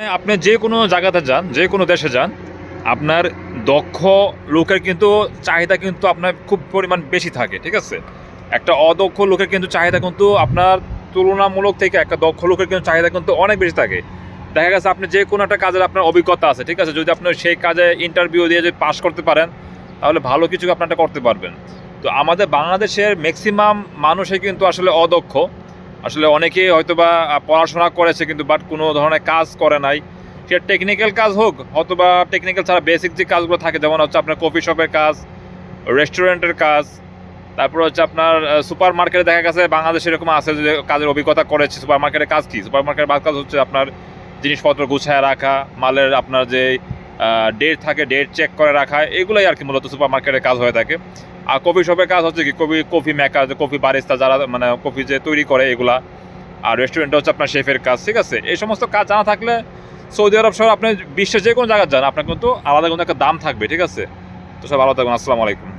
আপনি যে কোনো জায়গাতে যান, যে কোনো দেশে যান, আপনার দক্ষ লোকের কিন্তু চাহিদা কিন্তু আপনার খুব পরিমাণ বেশি থাকে, ঠিক আছে? একটা অদক্ষ লোকের কিন্তু চাহিদা কিন্তু আপনার তুলনামূলক থেকে একটা দক্ষ লোকের কিন্তু চাহিদা কিন্তু অনেক বেশি থাকে। দেখা গেছে আপনি যে কোনো একটা কাজের আপনার অভিজ্ঞতা আছে, ঠিক আছে? যদি আপনি সেই কাজে ইন্টারভিউ দিয়ে যদি পাশ করতে পারেন, তাহলে ভালো কিছু আপনারটা করতে পারবেন। তো আমাদের বাংলাদেশের ম্যাক্সিমাম মানুষই কিন্তু আসলে অদক্ষ। আসলে অনেকেই হয়তো বা পড়াশোনা করেছে কিন্তু বাট কোনো ধরনের কাজ করে নাই। সে টেকনিক্যাল কাজ হোক, অথবা টেকনিক্যাল ছাড়া বেসিক যে কাজগুলো থাকে, যেমন হচ্ছে আপনার কফি শপের কাজ রেস্টুরেন্টের কাজ, তারপর হচ্ছে আপনার সুপার মার্কেটে দেখা গেছে, বাংলাদেশে এরকম আছে যে কাজের অভিজ্ঞতা করেছে সুপার মার্কেটের কাজ কি? সুপার মার্কেটের কাজ হচ্ছে আপনার জিনিসপত্র গুছায় রাখা, মালের আপনার যে ডেট থাকে ডেট চেক করে রাখা এগুলোই আর কি মূলত সুপার মার্কেটের কাজ হয়ে থাকে। আর কফি শপের কাজ হচ্ছে কি coffee coffee maker coffee barista যারা মানে কফি যে তৈরি করে এগুলা, আর রেস্টুরেন্টে হচ্ছে আপনার শেফের কাজ, ঠিক আছে? এই সমস্ত কাজ জানা থাকলে সৌদি আরব সহ আপনি বিশ্বের যে কোনো জায়গায় যান, আপনার কিন্তু আলাদা কোনো একটা দাম থাকবে, ঠিক আছে? তো সব ভালো থাকুন আসসালামু আলাইকুম।